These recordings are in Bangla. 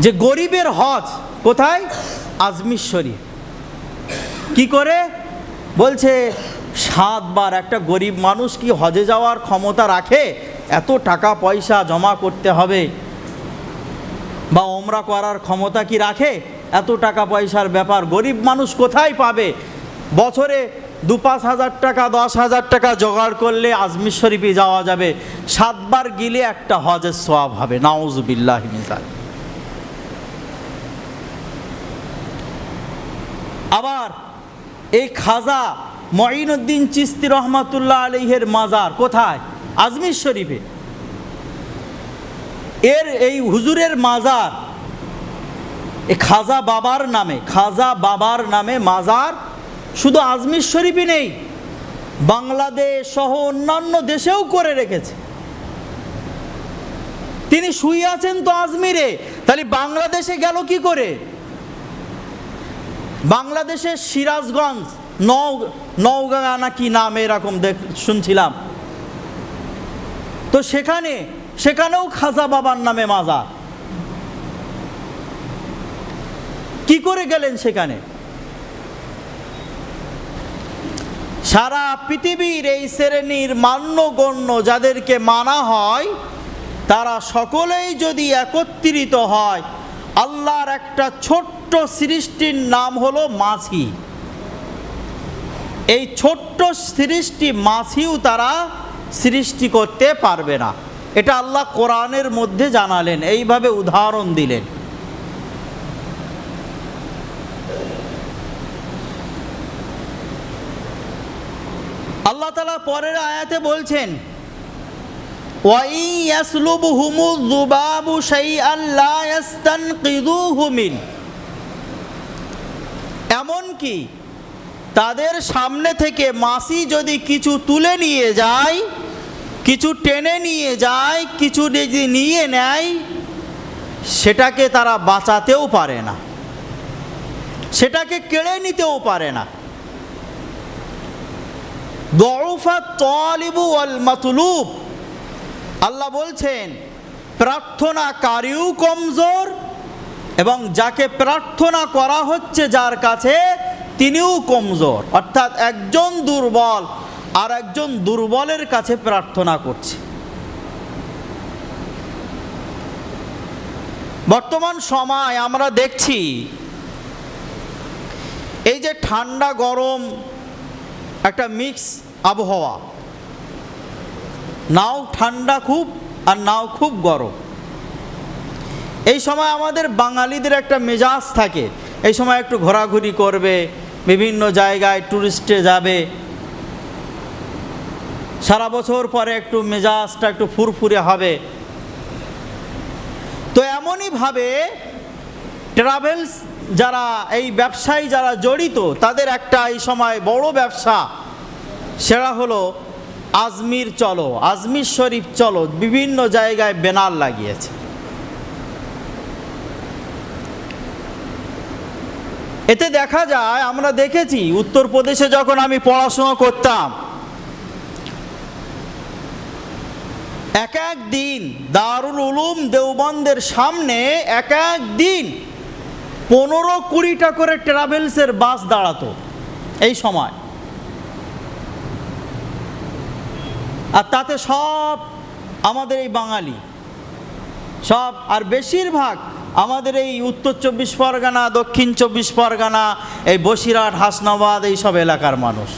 যে গরিবের হজ কোথায়? আজমির শরীফ কি করে? বলছে, সাতবার একটা গরিব মানুষ কি হজে যাওয়ার ক্ষমতা রাখে? এত টাকা পয়সা জমা করতে হবে। বা ওমরা করার ক্ষমতা কি রাখে? এত টাকা পয়সার ব্যাপার, গরিব মানুষ কোথায় পাবে? বছরে দু পাঁচ হাজার টাকা, দশ হাজার টাকা জোগাড় করলে আজমির শরীফে যাওয়া যাবে। সাতবার গিলে একটা হজের সোয়াব হবে। নাউজুবিল্লাহ মিজান আবার এই খাজা মঈনুদ্দিন চিস্তি রহমাতুল্লাহ আলহের মাজার কোথায়? আজমির শরীফে। এর এই হুজুরের মাজার, এ খাজা বাবার নামে, খাজা বাবার নামে মাজার শুধু আজমির শরীফই নেই, বাংলাদেশ সহ অন্যান্য দেশেও করে রেখেছে। তিনি শুয়ে আছেন তো আজমিরে, তাহলে বাংলাদেশে গেল কি করে? বাংলাদেশের সিরাজগঞ্জ, নও, নওগাঁ নাকি নাম এরকম দেখ, শুনছিলাম। তো সেখানে, সেখানেও খাজা বাবার নামে মাজার। কি করে গেলেন সেখানে? সারা পৃথিবীর এই শ্রেণির মান্যগণ্য যাদেরকে মানা হয়, তারা সকলেই যদি একত্রিত হয়, আল্লাহর একটা ছোট্ট সৃষ্টির নাম হলো মাছি এই ছোট্ট সৃষ্টি মাছিও তারা সৃষ্টি করতে পারবে না। এটা আল্লাহ কোরআনের মধ্যে জানালেন, এইভাবে উদাহরণ দিলেন। আল্লাহ তালা পরের আয়াতে বলছেন ওয়াই ইয়াসলুবহুমু যুবাবু শাইআন মিন। এমনকি তাদের সামনে থেকে মাসি যদি কিছু তুলে নিয়ে যায়, কিছু টেনে নিয়ে যায়, কিছু যদি নিয়ে নেয়, সেটাকে তারা বাঁচাতেও পারে না। সেটাকে কেড়ে নিতেও পারে না। তলিবু আল মাতলুব। আল্লাহ বলছেন, প্রার্থনাকারীও কমজোর এবং যাকে প্রার্থনা করা হচ্ছে যার কাছে তিনিও কমজোর। অর্থাৎ একজন দুর্বল আর একজন দুর্বলের কাছে প্রার্থনা করছে। বর্তমান সময় আমরা দেখছি, এই যে ঠান্ডা গরম একটা মিক্স আবহাওয়া। নাও ঠান্ডা খুব আর নাও খুব গরম। এই সময় আমাদের বাঙালিদের একটা মেজাজ থাকে। এই সময় একটু ঘোরাঘুরি করবে, বিভিন্ন জায়গায় ট্যুরিস্টে যাবে। সারা বছর পরে একটু মেজাজটা একটু ফুরফুরে হবে। তো এমনইভাবে ট্রাভেলস যারা, এই ব্যবসায়ী যারা জড়িত, তাদের একটা এই সময় বড় ব্যবসা, সেটা হলো আজমির চলো, আজমির শরীফ চলো, বিভিন্ন জায়গায় ব্যানার লাগিয়েছে। এতে দেখা যায়, আমরা দেখেছি, উত্তরপ্রদেশে যখন আমি পড়াশোনা করতাম, এক এক দিন দারুল উলুম দেওবন্দের সামনে এক এক দিন পনেরো কুড়িটা করে ট্রাভেলসের বাস দাঁড়াতো এই সময়। আর তাতে সব আমাদের এই বাঙালি, সব, আর বেশিরভাগ আমাদের এই উত্তর চব্বিশ পরগনা, দক্ষিণ চব্বিশ পরগনা, এই বসিরহাট, হাসনাবাদ এই সব এলাকার মানুষ।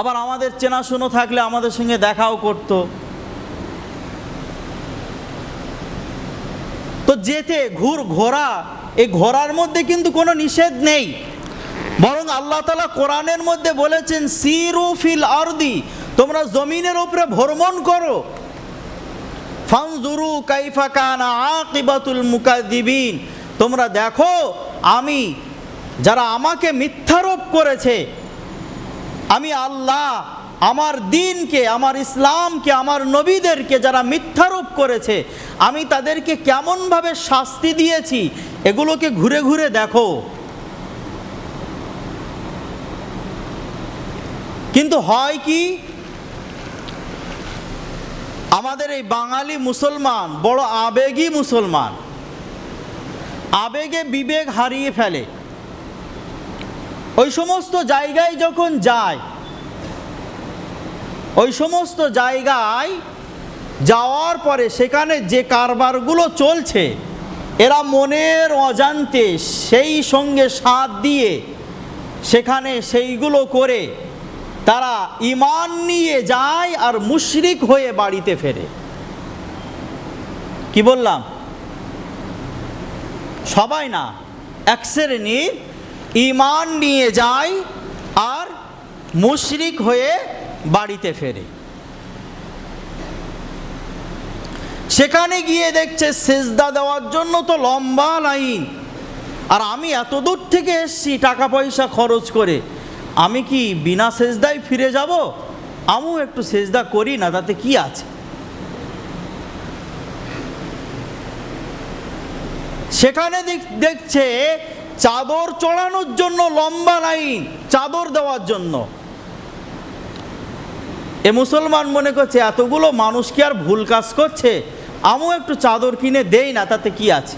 আবার আমাদের চেনাশুনো থাকলে আমাদের সঙ্গে দেখাও করত। তো যেতে ঘুর ঘোরা, এই ঘোরার মধ্যে কিন্তু কোনো নিষেধ নেই। বরং আল্লাহ তালা কোরআনের মধ্যে বলেছেন, সিরু ফিল আরদি তোমরা জমিনের উপরে ভ্রমণ করো। ফানজুরু কাইফা কানা আকিবাতুল মুকাদ্দিবিন তোমরা দেখো, আমি যারা আমাকে মিথ্যারোপ করেছে, আমি আল্লাহ আমার দিনকে, আমার ইসলামকে, আমার নবীদেরকে যারা মিথ্যারোপ করেছে, আমি তাদেরকে কেমনভাবে শাস্তি দিয়েছি, এগুলোকে ঘুরে ঘুরে দেখো। কিন্তু হয় কি? আমাদের এই বাঙালি মুসলমান বড় আবেগী মুসলমান। আবেগে বিবেক হারিয়ে ফেলে। ওই সমস্ত জায়গায় যখন যায়, ওই সমস্ত জায়গায় যাওয়ার পরে সেখানে যে কারবারগুলো চলছে, এরা মনের অজান্তে সেই সঙ্গে সাথ দিয়ে সেখানে সেইগুলো করে তারা ইমান নিয়ে যায় আর মুশরিক হয়ে বাড়িতে ফেরে। কি বললাম? সবাই না, এক শ্রেণির ইমান নিয়ে যায় আর মুশরিক হয়ে বাড়িতে ফেরে। সেখানে গিয়ে দেখছে সেজদা দেওয়ার জন্য তো লম্বা লাইন। আর আমি এত দূর থেকে এসছি, টাকা পয়সা খরচ করে। আমি কি বিনা সেজদায় ফিরে যাব? আমিও একটু সেজদা করি না, তাতে কি আছে? সেখানে দেখ- দেখছে চাদর চড়ানোর জন্য লম্বা লাইন, চাদর দেওয়ার জন্য। এ মুসলমান মনে করছে, এতগুলো মানুষ কি আর ভুল কাজ করছে? আমিও একটু চাদর কিনে দেই না, তাতে কি আছে?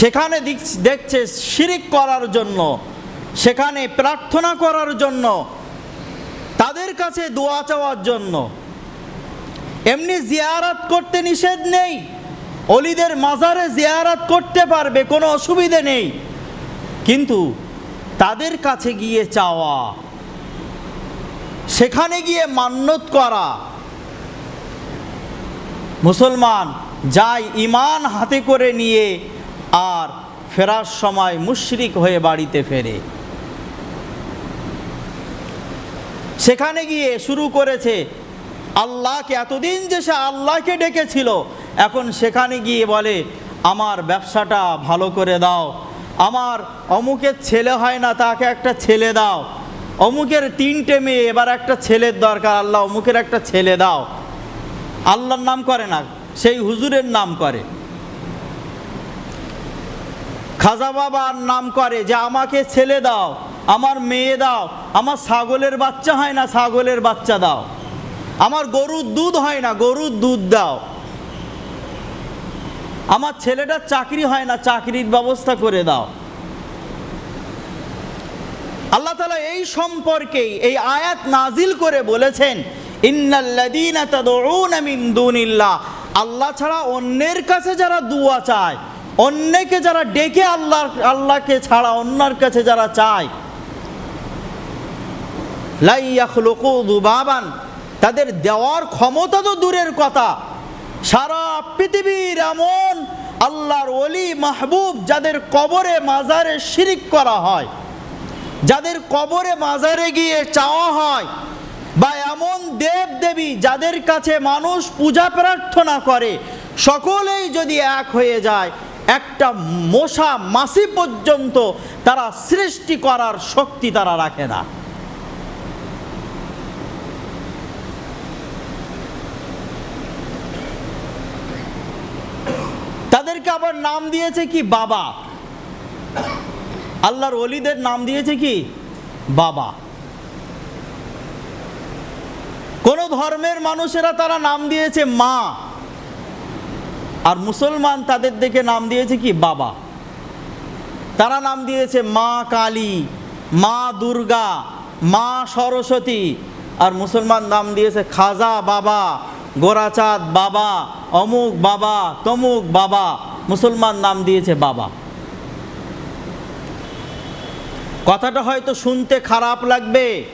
সেখানে দেখছে শিরিক করার জন্য, সেখানে প্রার্থনা করার জন্য, তাদের কাছে দোয়া চাওয়ার জন্য। এমনি জিয়ারাত করতে নিষেধ নেই, অলিদের মাজারে জিয়ারাত করতে পারবে, কোনো অসুবিধে নেই। কিন্তু তাদের কাছে গিয়ে চাওয়া, সেখানে গিয়ে মান্যত করা। মুসলমান, যাই ইমান হাতে করে নিয়ে আর ফেরার সময় মুশরিক হয়ে বাড়িতে ফেরে। সেখানে গিয়ে শুরু করেছে, আল্লাহকে এতদিন যে সে আল্লাহকে ডেকেছিল, এখন সেখানে গিয়ে বলে, আমার ব্যবসাটা ভালো করে দাও, আমার অমুকের ছেলে হয় না, তাকে একটা ছেলে দাও, অমুকের তিনটে মেয়ে, এবার একটা ছেলের দরকার, আল্লাহ অমুকের একটা ছেলে দাও। আল্লাহর নাম করে না, সেই হুজুরের নাম করে। খাজা বাবার নাম করে যে আমাকে ছেলে দাও, আমার মেয়ে দাও, আমার ছাগলের বাচ্চা হয় না, ছাগলের বাচ্চা দাও। আমার গরুর দুধ হয় না, গরুর দুধ দাও। আমার ছেলেটার চাকরি হয় না, চাকরির ব্যবস্থা করে দাও। আল্লাহ তালা এই সম্পর্কেই এই আয়াত নাজিল করে বলেছেন দুনিল্লাহ। আল্লাহ ছাড়া অন্যের কাছে যারা দুয়া চায় অন্যকে যারা ডেকে আল্লাহ, আল্লাহকে ছাড়া অন্যর কাছে যারা চায় দুবাবান, তাদের দেওয়ার ক্ষমতা তো দূরের কথা। সারা পৃথিবীর এমন আল্লাহর অলি মাহবুব যাদের কবরে মাজারে শিরিক করা হয়, যাদের কবরে মাজারে গিয়ে চাওয়া হয়, বা এমন দেব দেবী যাদের কাছে মানুষ পূজা প্রার্থনা করে, সকলেই যদি এক হয়ে যায় একটা মশা মাসি পর্যন্ত তারা সৃষ্টি করার শক্তি তারা রাখে না। তাদেরকে আবার নাম দিয়েছে কি? বাবা। আল্লাহর অলিদের নাম দিয়েছে কি? বাবা। কোন ধর্মের মানুষেরা তারা নাম দিয়েছে মা। আর মুসলমান তাদের দেখে নাম দিয়েছে কি? বাবা। তারা নাম দিয়েছে মা কালী, মা দুর্গা, মা সরস্বতী আর মুসলমান নাম দিয়েছে খাজা বাবা, গোরাচাঁদ বাবা, অমুক বাবা, তমুক বাবা। মুসলমান নাম দিয়েছে বাবা। কথাটা হয়তো শুনতে খারাপ লাগবে।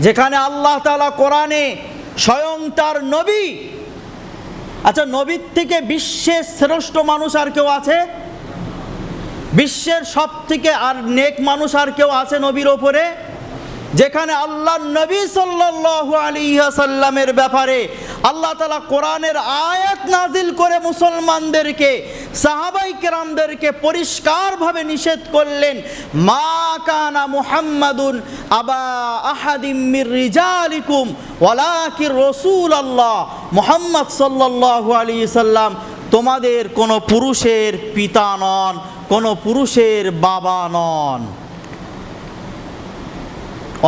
যেখানে আল্লাহ তালা কোরআনে স্বয়ং তার নবী আচ্ছা নবীর থেকে বিশ্বের শ্রেষ্ঠ মানুষ আর কেউ আছে? বিশ্বের সব থেকে আর নেক মানুষ আর কেউ আছে নবীর ওপরে? যেখানে আল্লাহ নবী সাল্লাল্লাহু আলাইহি সাল্লামের ব্যাপারে আল্লাহ তালা কোরআনের আয়াত নাজিল করে মুসলমানদেরকে, সাহাবাই কেরামদেরকে পরিষ্কারভাবে নিষেধ করলেন, মা কানা মুহাম্মাদুন আবা আহাদিম মির রিজালিকুম, ওয়ালাকির রসুল আল্লাহ মুহাম্মদ আলাইহি সাল্লাম তোমাদের কোনো পুরুষের পিতা নন, কোনো পুরুষের বাবা নন।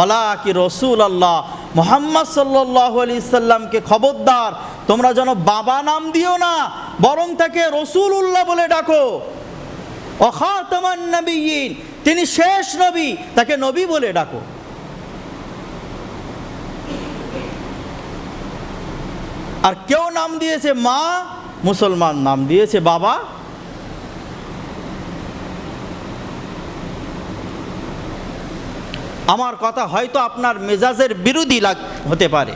অলা কি রসুল আল্লাহ মোহাম্মদ সাল্লাহ আলি সাল্লামকে খবরদার, তোমরা যেন বাবা নাম দিও না, বরং তাকে রসুল উল্লাহ বলে ডাকো। অখাতমান নবীন তিনি শেষ নবী, তাকে নবী বলে ডাকো। আর কেউ নাম দিয়েছে মা, মুসলমান নাম দিয়েছে বাবা আমার কথা হয়তো আপনার মেজাজের বিরোধী লাগ, হতে পারে।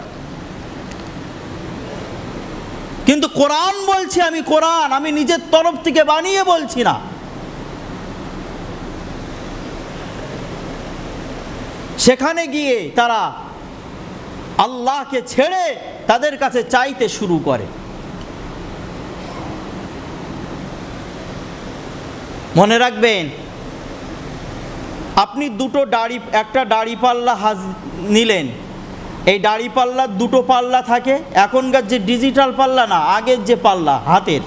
কিন্তু কোরআন বলছি আমি কোরআন, আমি নিজের তরফ থেকে বানিয়ে বলছি না। সেখানে গিয়ে তারা আল্লাহকে ছেড়ে তাদের কাছে চাইতে শুরু করে। মনে রাখবেন আপনি দুটো দাড়ি, একটা দাড়ি পাল্লা হাজ, নিলেন। এই দাড়ি পাল্লার দুটো পাল্লা থাকে। এখনকার যে ডিজিটাল পাল্লা না, আগের যে পাল্লা, হাতের,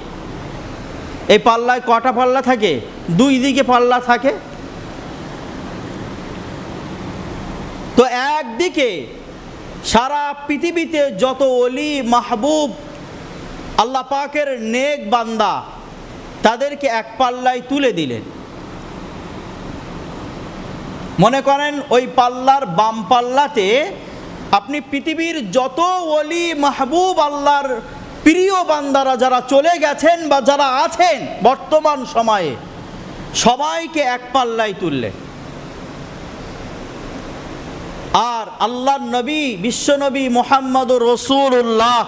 এই পাল্লায় কটা পাল্লা থাকে? দুই দিকে পাল্লা থাকে। তো একদিকে সারা পৃথিবীতে যত অলি মাহবুব, আল্লাহ পাকের নেক বান্দা, তাদেরকে এক পাল্লায় তুলে দিলেন। মনে করেন ওই পাল্লার বাম পাল্লাতে আপনি পৃথিবীর যত অলি মাহবুব আল্লাহর প্রিয় বান্দারা যারা চলে গেছেন বা যারা আছেন বর্তমান সময়ে, সবাইকে এক পাল্লায় তুললেন আর আল্লাহ নবী বিশ্বনবী মোহাম্মদ রসুল্লাহ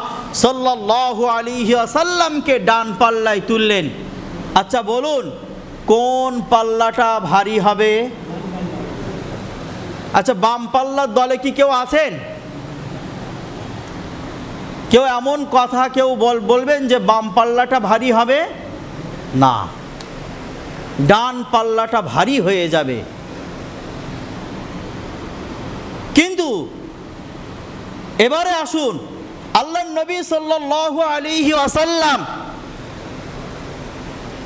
সাল্লাহ আলী আসাল্লামকে ডান পাল্লায় তুললেন। আচ্ছা বলুন, কোন পাল্লাটা ভারী হবে? আচ্ছা বাম পাল্লার দলে কি কেউ আছেন? কেউ এমন কথা কেউ বল, বলবেন যে বাম পাল্লাটা ভারী হবে? না। ডান পাল্লাটা ভারী হয়ে যাবে। কিন্তু এবারে আসুন আল্লাহ নবী সাল্লাহ আলিহি আসাল্লাম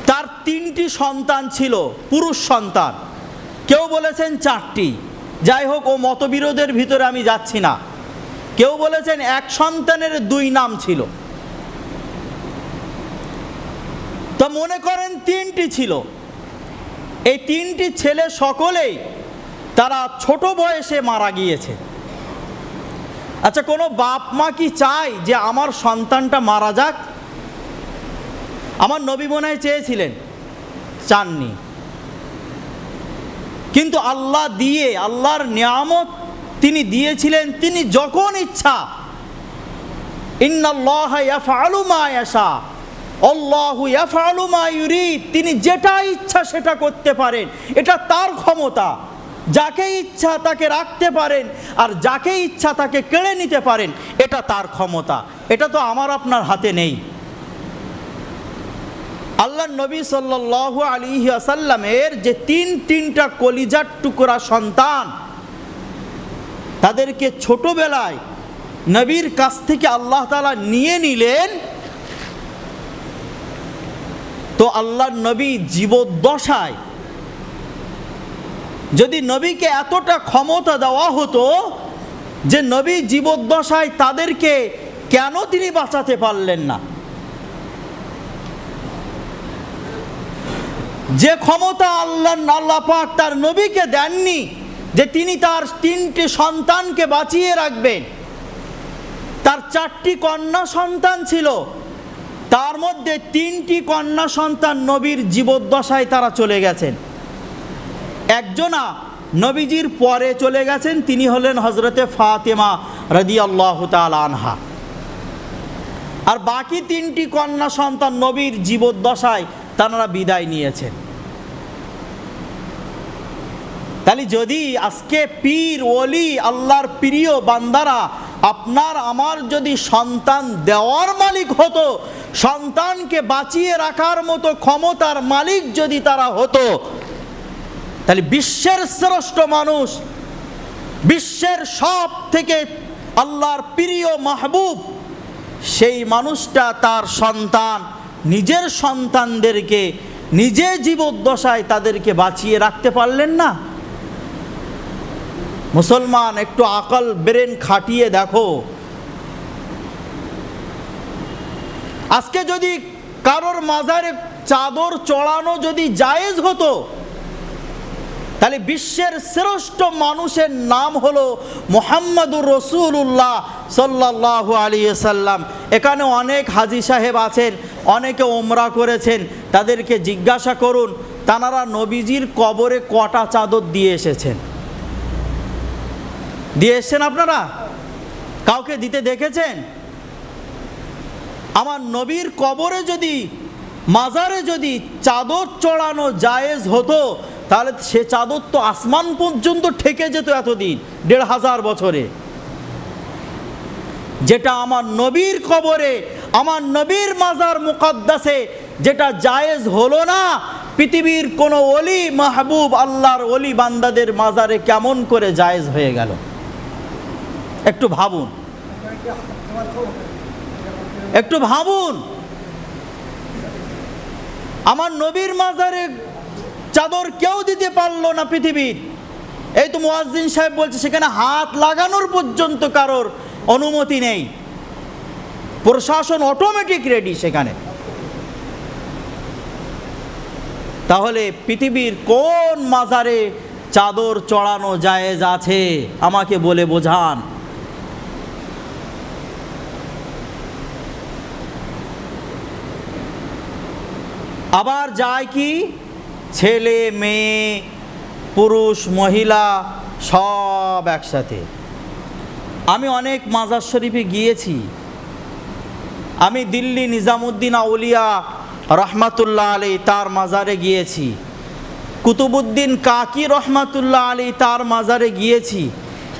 তার তিনটি সন্তান ছিল, পুরুষ সন্তান। কেউ বলেছেন চারটি। যাই হোক, ও মতবিরোধের ভিতরে আমি যাচ্ছি না। কেউ বলেছেন এক সন্তানের দুই নাম ছিল। তো মনে করেন তিনটি ছিল। এই তিনটি ছেলে সকলেই তারা ছোট বয়সে মারা গিয়েছে। আচ্ছা কোনো বাপ মা কি চায় যে আমার সন্তানটা মারা যাক? আমার নবী মনে চেয়েছিলেন, চাননি। কিন্তু আল্লাহ দিয়ে, আল্লাহর নিয়ামত তিনি দিয়েছিলেন, তিনি যখন ইচ্ছা। তিনি যেটা ইচ্ছা সেটা করতে পারেন। এটা তার ক্ষমতা। যাকে ইচ্ছা তাকে রাখতে পারেন, আর যাকে ইচ্ছা তাকে কেড়ে নিতে পারেন, এটা তার ক্ষমতা। এটা তো আমার আপনার হাতে নেই। আল্লাহ নবী সাল্লাহ আলী আসাল্লামের যে তিন তিনটা কলিজার টুকরা সন্তান, তাদেরকে ছোটবেলায় নবীর কাছ থেকে আল্লাহ তালা নিয়ে নিলেন। তো আল্লাহ নবী জীবদ্দশায় যদি নবীকে এতটা ক্ষমতা দেওয়া হতো যে নবী জীবদ্দশায় তাদেরকে কেন তিনি বাঁচাতে পারলেন না? যে ক্ষমতা আল্লাহ আল্লাহ পাক তার নবীকে দেননি, যে তিনি তার তিনটি সন্তানকে বাঁচিয়ে রাখবেন। তার চারটি কন্যা সন্তান ছিল। তার মধ্যে তিনটি কন্যা সন্তান নবীর জীবদ্দশায় তারা চলে গেছেন। একজনা নবীজির পরে চলে গেছেন, তিনি হলেন হজরতে ফাতেমা রদি আল্লাহ আনহা। আর বাকি তিনটি কন্যা সন্তান নবীর জীবদ্দশায় তারা বিদায় নিয়েছেন। তাহলে যদি আজকে পীর, ওলি, আল্লাহর প্রিয় বান্দারা আপনার, আমার যদি সন্তান দেওয়ার মালিক হতো, সন্তানকে বাঁচিয়ে রাখার মতো ক্ষমতার মালিক যদি তারা হতো, তাহলে বিশ্বের শ্রেষ্ঠ মানুষ, বিশ্বের সব থেকে আল্লাহর প্রিয় মাহবুব, সেই মানুষটা তার সন্তান। নিজের সন্তানদেরকে, নিজে জীবদ্দশায় তাদেরকে বাঁচিয়ে রাখতে পারলেন না? মুসলমান, একটু আকল ব্রেন খাটিয়ে দেখো। আজকে যদি কারোর মাজারে চাদর চড়ানো যদি জায়েজ হতো তাহলে বিশ্বের শ্রেষ্ঠ মানুষের নাম হলো মোহাম্মদুর রসুল্লাহ সাল্লাহ আলী সাল্লাম এখানে অনেক হাজি সাহেব আছেন, অনেকে ওমরা করেছেন। তাদেরকে জিজ্ঞাসা করুন, তানারা নবীজির কবরে কটা চাদর দিয়ে এসেছেন? দিয়ে এসছেন আপনারা? কাউকে দিতে দেখেছেন? আমার নবীর কবরে যদি, মাজারে যদি চাদর চড়ানো জায়েজ হতো তাহলে সে চাদর তো আসমান পর্যন্ত ঠেকে যেত এতদিন, দেড় হাজার বছরে। যেটা আমার নবীর কবরে, আমার নবীর মাজার মুকদ্দাসে যেটা জায়েজ হলো না, পৃথিবীর কোনো অলি মাহবুব আল্লাহর অলি বান্দাদের মাজারে কেমন করে জায়েজ হয়ে গেল? একটু ভাবুন। একটু ভাবুন। আমার নবীর মাজারে চাদর কেউ দিতে পারল না পৃথিবীর। এই তো মুয়াজ্জিন সাহেব বলছে, সেখানে হাত লাগানোর পর্যন্ত কারোর অনুমতি নেই। প্রশাসন অটোমেটিক রেডি সেখানে। তাহলে পৃথিবীর কোন মাজারে চাদর চড়ানো জায়েজ আছে? আমাকে বলে বোঝান। আবার যায় কি? ছেলে, মেয়ে, পুরুষ, মহিলা, সব একসাথে। আমি অনেক মাজার শরীফে গিয়েছি। আমি দিল্লি নিজামুদ্দিন আউলিয়া রহমাতুল্লাহ আলী তার মাজারে গিয়েছি। কুতুবুদ্দিন কাকি রহমাতুল্লাহ আলী তার মাজারে গিয়েছি।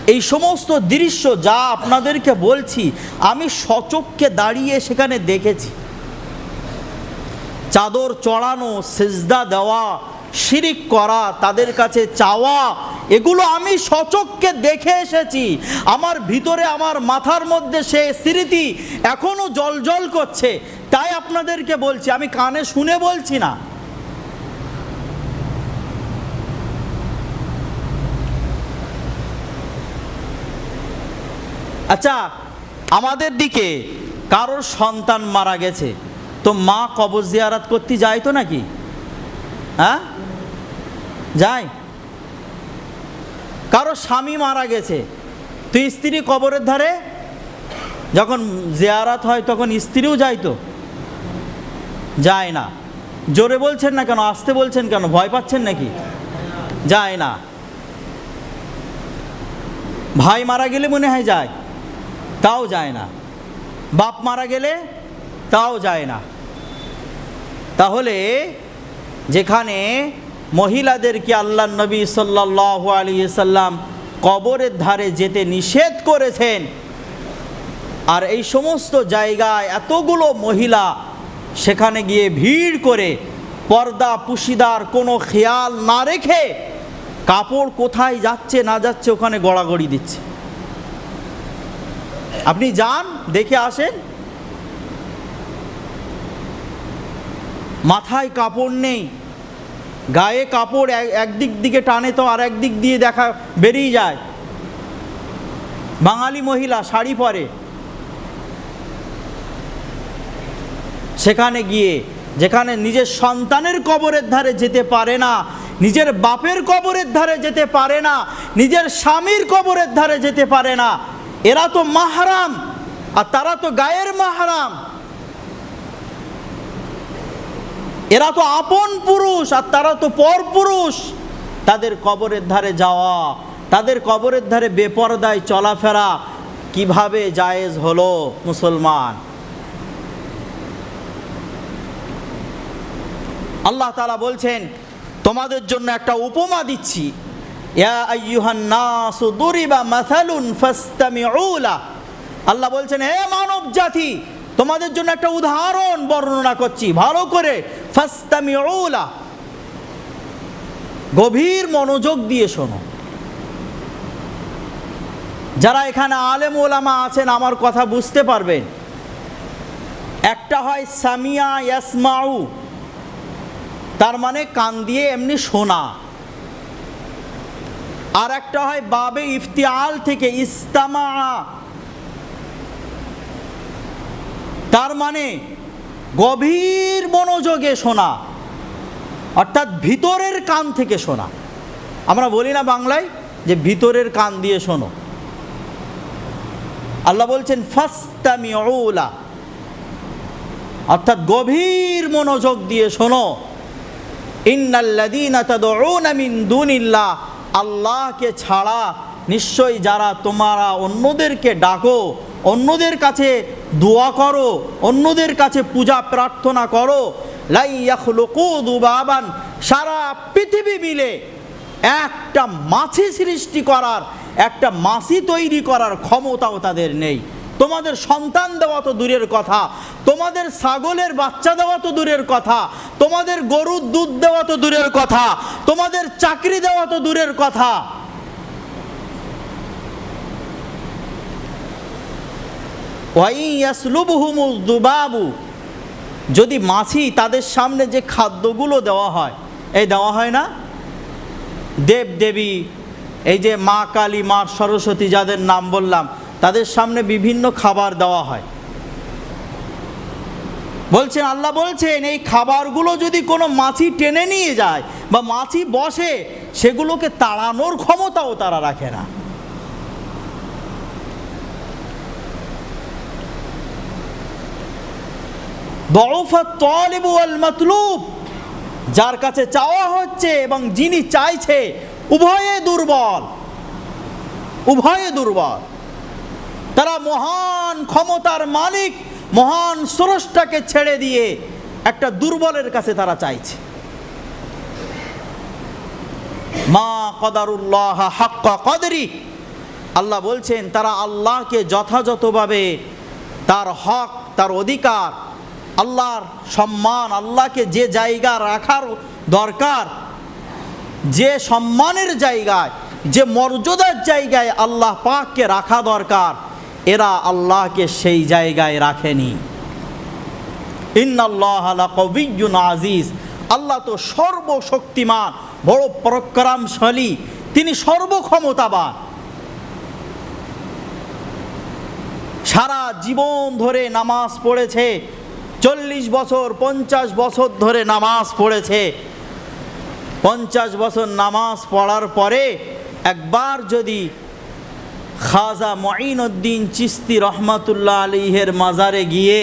এই সমস্ত দৃশ্য যা আপনাদেরকে বলছি, আমি সচককে দাঁড়িয়ে সেখানে দেখেছি। চাদর চড়ানো, সেজদা দেওয়া, শিরিক করা, তাদের কাছে চাওয়া, এগুলো আমি সচককে দেখে এসেছি। আমার ভিতরে, আমার মাথার মধ্যে সে স্মৃতি এখনও জল করছে। তাই আপনাদেরকে বলছি, আমি কানে শুনে বলছি না। আচ্ছা আমাদের দিকে কারোর সন্তান মারা গেছে। তো মা কবর জিয়ারাত করতে যায় তো নাকি? হ্যাঁ? যায়। কারও স্বামী মারা গেছে তুই স্ত্রী কবরের ধারে যখন জিয়ারাত হয় তখন স্ত্রীও যায় তো? যায় না। জোরে বলছেন না কেন? আসতে বলছেন কেন? ভয় পাচ্ছেন নাকি? যায় না। ভাই মারা গেলে মনে হয় যায়, তাও যায় না। বাপ মারা গেলে তাও যায় না। তাহলে যেখানে মহিলাদেরকে আল্লাহ নবী সাল্লাহ আলী সাল্লাম কবরের ধারে যেতে নিষেধ করেছেন, আর এই সমস্ত জায়গায় এতগুলো মহিলা সেখানে গিয়ে ভিড় করে পর্দা পুশিদার কোনো খেয়াল না রেখে কাপড় কোথায় যাচ্ছে না যাচ্ছে ওখানে গড়াগড়ি দিচ্ছে। আপনি যান, দেখে আসেন মাথায় কাপড় নেই, গায়ে কাপড় এক- একদিক দিকে টানে তো আর একদিক দিয়ে দেখা বেরিয়ে যায়। বাঙালি মহিলা শাড়ি পরে। সেখানে গিয়ে, যেখানে নিজের সন্তানের কবরের ধারে যেতে পারে না, নিজের বাপের কবরের ধারে যেতে পারে না, নিজের স্বামীর কবরের ধারে যেতে পারে না। এরা তো মাহারাম, আর তারা তো গায়ের মাহারাম। এরা তো আপন পুরুষ আর তারা তো পর পুরুষ। তাদের কবরের ধারে যাওয়া, তাদের কবরের ধারে বেপরদায় চলাফেরা কীভাবে জায়েজ হলো মুসলমান? আল্লাহ তালা বলছেন, তোমাদের জন্য একটা উপমা দিচ্ছি। আল্লাহ বলছেন, হে মানব জাতি তোমাদের জন্য একটা উদাহরণ বর্ণনা করছি। ভালো করে। ফাস্তামিউ লা। গভীর মনোযোগ দিয়ে শোনো। যারা এখানে আলেম ওলামা আছেন, আমার কথা বুঝতে পারবেন। একটা হয় সামিয়া ইয়াসমাউ। তার মানে কান দিয়ে এমনি শোনা। আর একটা হয় বাবে ইফতিয়াল থেকে ইস্তামা। তার মানে গভীর মনোযোগে শোনা, অর্থাৎ ভিতরের কান থেকে শোনা। আমরা বলি না বাংলায় যে ভিতরের কান দিয়ে শোনো। আল্লাহ বলছেন ফাস্তামি ওলা অর্থাৎ গভীর মনোযোগ দিয়ে শোনো। ইন্নাল্লাদিনা আল্লাহকে ছাড়া নিশ্চয়ই যারা তোমারা অন্যদেরকে ডাকো অন্যদের কাছে দোয়া করো, অন্যদের কাছে পূজা প্রার্থনা করো। লাই ইয়াখলুকু দুবাবান, সারা পৃথিবী মিলে একটা মাছি সৃষ্টি করার, একটা মাছি তৈরি করার ক্ষমতাও তাদের নেই। তোমাদের সন্তান দেওয়া তো দূরের কথা, তোমাদের ছাগলের বাচ্চা দেওয়া তো দূরের কথা, তোমাদের গরুর দুধ দেওয়া তো দূরের কথা, তোমাদের চাকরি দেওয়া তো দূরের কথা। ওয়াইয়াসলুবহুমুল দুবাবু, যদি মাছি তাদের সামনে যে খাদ্যগুলো দেওয়া হয়, এই দেওয়া হয় না? দেব দেবী এই যে মা কালী, মা সরস্বতী যাদের নাম বললাম, তাদের সামনে বিভিন্ন খাবার দেওয়া হয়। বলছেন, আল্লাহ বলছেন, এই খাবারগুলো যদি কোনো মাছি টেনে নিয়ে যায় বা মাছি বসে, সেগুলোকে তাড়ানোর ক্ষমতাও তারা রাখে না দরফা তলেব আল মতলুব, যার কাছে চাওয়া হচ্ছে এবং যিনি চাইছে উভয়ে দুর্বল উভয়ে দুর্বল। তারা মহান ক্ষমতার মালিক, মহান স্রষ্টাকে ছেড়ে দিয়ে একটা দুর্বলের কাছে তারা চাইছে। মা কদারুল্লাহ হাক্কা কদরি, আল্লাহ বলছেন, তারা আল্লাহকে যথাযথভাবে তার হক, তার অধিকার আল্লাহর সম্মান, আল্লাহকে যে জায়গা রাখার দরকার, যে সম্মানের জায়গায়, যে মর্যাদার জায়গায় আল্লাহ পাককে রাখা দরকার, এরা আল্লাহকে সেই জায়গায় রাখেনি। ইন্নাল্লাহ কবিজুন আজিজ আল্লাহ তো সর্বশক্তিমান, বড় পরাক্রমশালী, তিনি সর্বক্ষমতাবান। সারা জীবন ধরে নামাজ পড়েছে চল্লিশ বছর, পঞ্চাশ বছর ধরে নামাজ পড়েছে। পঞ্চাশ বছর নামাজ পড়ার পরে একবার যদি খাজা মঈনুদ্দিন চিস্তি রহমাতুল্লাহ আলিহের মাজারে গিয়ে,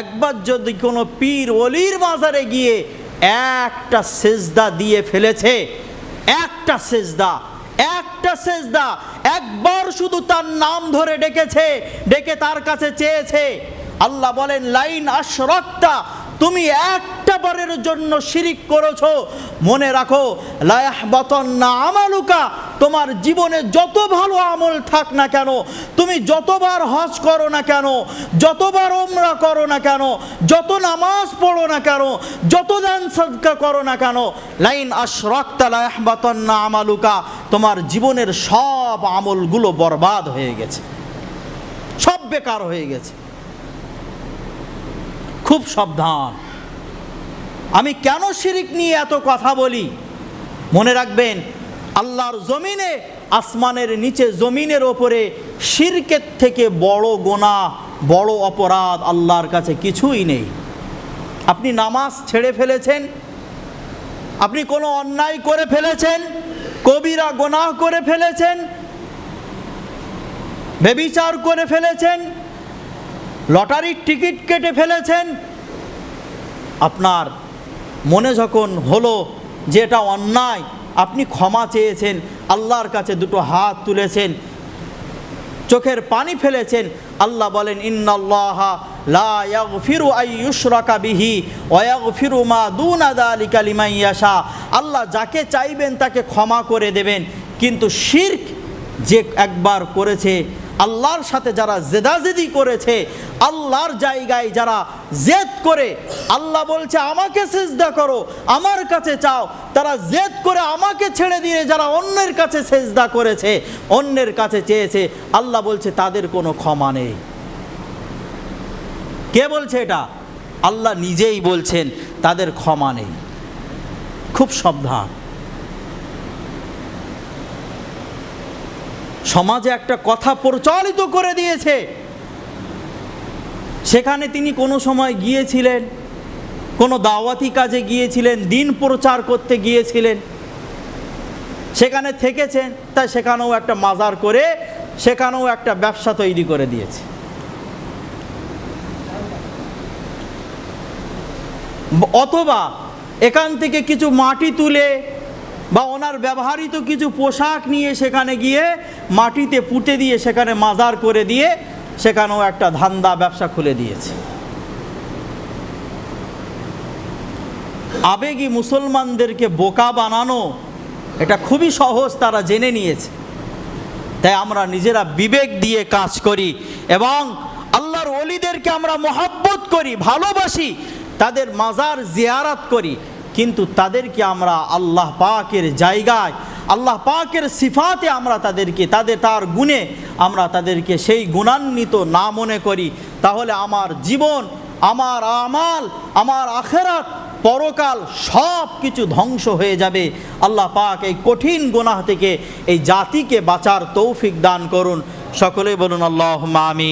একবার যদি কোনো পীর অলির মাজারে গিয়ে একটা সেজদা দিয়ে ফেলেছে, একটা সেজদা একটা সেজদা, একবার শুধু তার নাম ধরে ডেকেছে, ডেকে তার কাছে চেয়েছে আল্লাহ বলেন, লাইন আশরক্তা, তুমি একটা বারের জন্য শিরিক করেছ। মনে রাখো লায়াহবাতন না আমালুকা, তোমার জীবনে যত ভালো আমল থাক না কেন, তুমি যতবার হজ করো না কেন, যতবার ওমরা করো না কেন, যত নামাজ পড়ো না কেন, যত দান সদকা করো না কেন, লাইন আশরক্তা লায়াহবাতন না আমালুকা, তোমার জীবনের সব আমলগুলো বরবাদ হয়ে গেছে। সব বেকার হয়ে গেছে। খুব সাবধান। আমি কেন শিরিক নিয়ে এত কথা বলি? মনে রাখবেন, আল্লাহর জমিনে, আসমানের নিচে জমিনের ওপরে শিরকের থেকে বড় গোনা, বড় অপরাধ আল্লাহর কাছে কিছুই নেই। আপনি নামাজ ছেড়ে ফেলেছেন? আপনি কোনো অন্যায় করে ফেলেছেন? কবিরা গোনাহ করে ফেলেছেন? বেবিচার করে ফেলেছেন? লটারির টিকিট কেটে ফেলেছেন। আপনার মনে যখন হলো যে এটা অন্যায়, আপনি ক্ষমা চেয়েছেন, আল্লাহর কাছে দুটো হাত তুলেছেন, চোখের পানি ফেলেছেন, আল্লাহ বলেন, ইন্নাল্লাহ লা ইয়াগফিরু আই ইউশরাকা বিহি ওয়া ইয়াগফিরু মা দুনা যালিকা লিমান ইয়াশা। আল্লাহ যাকে চাইবেন তাকে ক্ষমা করে দেবেন। কিন্তু শিরক যে একবার করেছে আল্লাহর সাথে যারা জেদাজেদি করেছে, আল্লাহর জায়গায় যারা জেদ করে, আল্লাহ বলছে, আমাকে সেজদা করো, আমার কাছে চাও। তারা জেদ করে আমাকে ছেড়ে দিয়ে যারা অন্যের কাছে সেজদা করেছে, অন্যের কাছে চেয়েছে, আল্লাহ বলছে, তাদের কোনো ক্ষমা নেই। কে বলছে এটা? আল্লাহ নিজেই বলছেন, তাদের ক্ষমা নেই। খুব সাবধান। সমাজে একটা কথা প্রচলিত করে দিয়েছে। সেখানে তিনি কোনো সময় গিয়েছিলেন, কোনো দাওয়াতি কাজে গিয়েছিলেন, দিন প্রচার করতে গিয়েছিলেন। সেখানে থেকেছেন, তাই সেখানেও একটা মাজার করে, সেখানেও একটা ব্যবসা তৈরি করে দিয়েছে। অথবা এখান থেকে কিছু মাটি তুলে বা ওনার ব্যবহৃত কিছু পোশাক নিয়ে সেখানে গিয়ে মাটিতে পুঁতে দিয়ে সেখানে মাজার করে দিয়ে সেখানেও একটা ধান্দা ব্যবসা খুলে দিয়েছে। আবেগী মুসলমানদেরকে বোকা বানানো এটা খুবই সহজ, তারা জেনে নিয়েছে। তাই আমরা নিজেরা বিবেক দিয়ে কাজ করি এবং আল্লাহর অলিদেরকে আমরা মহাব্বত করি, ভালোবাসি, তাদের মাজার জিয়ারাত করি। কিন্তু তাদেরকে আমরা আল্লাহ পাকের জায়গায়, আল্লাহ পাকের সিফাতে আমরা তাদেরকে, তাদের তার গুণে আমরা তাদেরকে সেই গুণান্বিত না মনে করি। তাহলে আমার জীবন, আমার আমাল, আমার আখেরাত পরকাল সব কিছু ধ্বংস হয়ে যাবে। আল্লাহ পাক এই কঠিন গুনাহ থেকে এই জাতিকে বাঁচার তৌফিক দান করুন। সকলে বলুন আল্লাহ আমিন।